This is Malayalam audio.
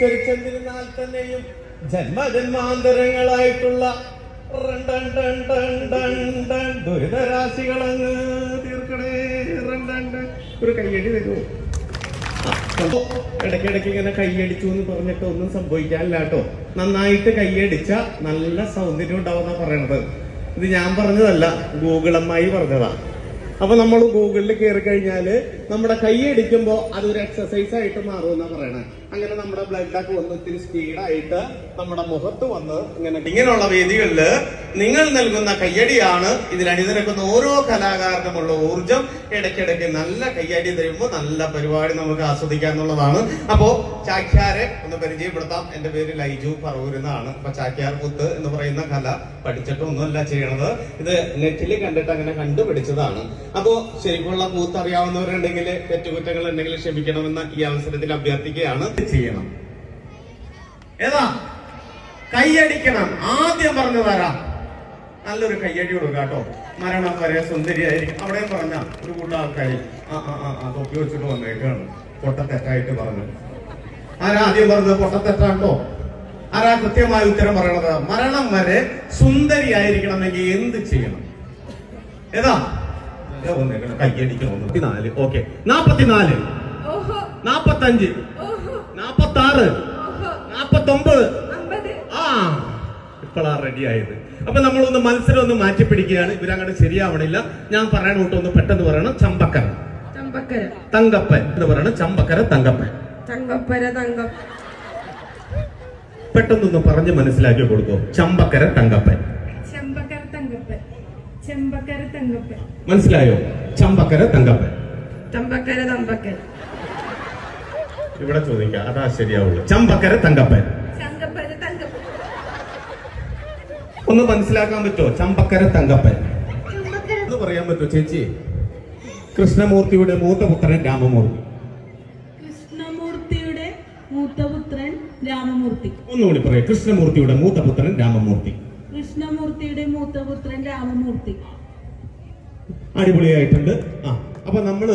ചരിച്ചെന്നിരുന്നാൽ തന്നെയും ജന്മജന്മാന്തരങ്ങളായിട്ടുള്ള ദുരിതരാശികൾ അങ്ങ് തീർക്കണേ. ഒരു ഇടയ്ക്കിടയ്ക്ക് ഇങ്ങനെ കൈയടിച്ചു എന്ന് പറഞ്ഞിട്ട് ഒന്നും സംഭവിക്കാനില്ല കേട്ടോ. നന്നായിട്ട് കൈയടിച്ച നല്ല സൗന്ദര്യം ഉണ്ടാവുന്ന പറയണത്. ഇത് ഞാൻ പറഞ്ഞതല്ല ഗൂഗിളമ്മായി പറഞ്ഞതാ. അപ്പൊ നമ്മൾ ഗൂഗിളിൽ കയറി കഴിഞ്ഞാൽ നമ്മുടെ കൈയടിക്കുമ്പോ അതൊരു എക്സസൈസ് ആയിട്ട് മാറുമെന്നാ പറയണേ. അങ്ങനെ നമ്മുടെ ബ്ലഡ് ഒക്കെ വന്ന് ഇത്തിരി സ്പീഡായിട്ട് നമ്മുടെ മുഖത്ത് വന്ന് ഇങ്ങനെ ഇങ്ങനെയുള്ള വേദികളിൽ നിങ്ങൾ നൽകുന്ന കയ്യടിയാണ്. ഇതിൽ അണിനിരക്കുന്ന ഓരോ കലാകാരനുമുള്ള ഊർജം ഇടയ്ക്കിടയ്ക്ക് നല്ല കയ്യടി തരുമ്പോൾ നല്ല പരിപാടി നമുക്ക് ആസ്വദിക്കാന്നുള്ളതാണ് അപ്പോ ചാക്യാരെ ഒന്ന് പരിചയപ്പെടുത്താം. എന്റെ പേര് ലൈജു പറവൂർ എന്നാണ്. അപ്പൊ ചാക്യാർ കുത്ത് എന്ന് പറയുന്ന കല പഠിച്ചിട്ടൊന്നുമല്ല ചെയ്യണത്. ഇത് നെറ്റിൽ കണ്ടിട്ട് അങ്ങനെ കണ്ടുപിടിച്ചതാണ്. അപ്പോ ശരിക്കുള്ള കൂത്ത് അറിയാവുന്നവരുണ്ടെങ്കിൽ തെറ്റുകുറ്റങ്ങൾ ഉണ്ടെങ്കിൽ ക്ഷമിക്കണമെന്ന് ഈ അവസരത്തിൽ അഭ്യർത്ഥിക്കുകയാണ്. ചെയ്യണം. ഏതാ? കൈയടിക്കണം. ആദ്യം പറഞ്ഞു തരാം. നല്ലൊരു കയ്യടി കൊടുക്കുക കേട്ടോ. മരണം വരെ സുന്ദരിയായിരിക്കും. അവിടെയും പറഞ്ഞ ഒരു കൂട്ട ആൾക്കാർ ആ ആ ആ തൊപ്പി വെച്ചിട്ട് വന്നേക്കാണ്. പൊട്ടത്തെറ്റായിട്ട് പറഞ്ഞു. ആരാ ആദ്യം പറഞ്ഞത്? പൊട്ടത്തെറ്റാണ്ടോ ആരാ കൃത്യമായ ഉത്തരം പറയണത്? മരണം വരെ സുന്ദരിയായിരിക്കണമെങ്കിൽ എന്ത് ചെയ്യണം? ഏതാ? കയ്യടിക്കണം നാപ്പത്തിനാല് ഓക്കെ. നാപ്പത്തിനാല്. നാപ്പത്തഞ്ച്. നാപ്പത്താറ്. നാപ്പത്തൊമ്പത്. ആ. ഇപ്പോഴാ റെഡി ആയത്. അപ്പൊ നമ്മളൊന്ന് മത്സരം ഒന്ന് മാറ്റി പിടിക്കുകയാണ് ഇവരങ്ങോട്ട് ശരിയാവണില്ല. ഞാൻ പറയണ കൂട്ടം ഒന്ന് പെട്ടെന്ന് പറയണം. ചമ്പക്കര. ചമ്പക്കര. തങ്കപ്പൻ എന്ന് പറയണം. ചമ്പക്കര തങ്കപ്പൻ. തങ്കപ്പര തങ്കം പെട്ടെന്നൊന്ന് പറഞ്ഞ് മനസ്സിലാക്കി കൊടുക്കോ. ചമ്പക്കര തങ്കപ്പൻ ചെമ്പക്കര തങ്കപ്പൻ ചെമ്പക്കര തങ്കപ്പൻ മനസ്സിലായോ? ചമ്പക്കര തങ്കപ്പൻ. ചമ്പക്കര തമ്പക്കൻ ഇവിടെ ചോദിക്കാം അതാ ശരിയാവുള്ളൂ. ചമ്പക്കര തങ്കപ്പൻ. ഒന്ന് മനസ്സിലാക്കാൻ പറ്റുമോ ചമ്പക്കര തങ്കപ്പൻ. അത് എന്ന് പറയാൻ പറ്റുമോ ചേച്ചി? കൃഷ്ണമൂർത്തിയുടെ മൂത്ത പുത്രൻ രാമമൂർത്തി. കൃഷ്ണമൂർത്തിയുടെ മൂത്തപുത്രൻ രാമമൂർത്തി. ഒന്നുകൂടി പറയാം. കൃഷ്ണമൂർത്തിയുടെ മൂത്തപുത്രൻ രാമമൂർത്തി. കൃഷ്ണമൂർത്തിയുടെ മൂത്തപുത്രൻ രാമമൂർത്തി. അടിപൊളിയായിട്ടുണ്ട്. ആ അപ്പൊ നമ്മൾ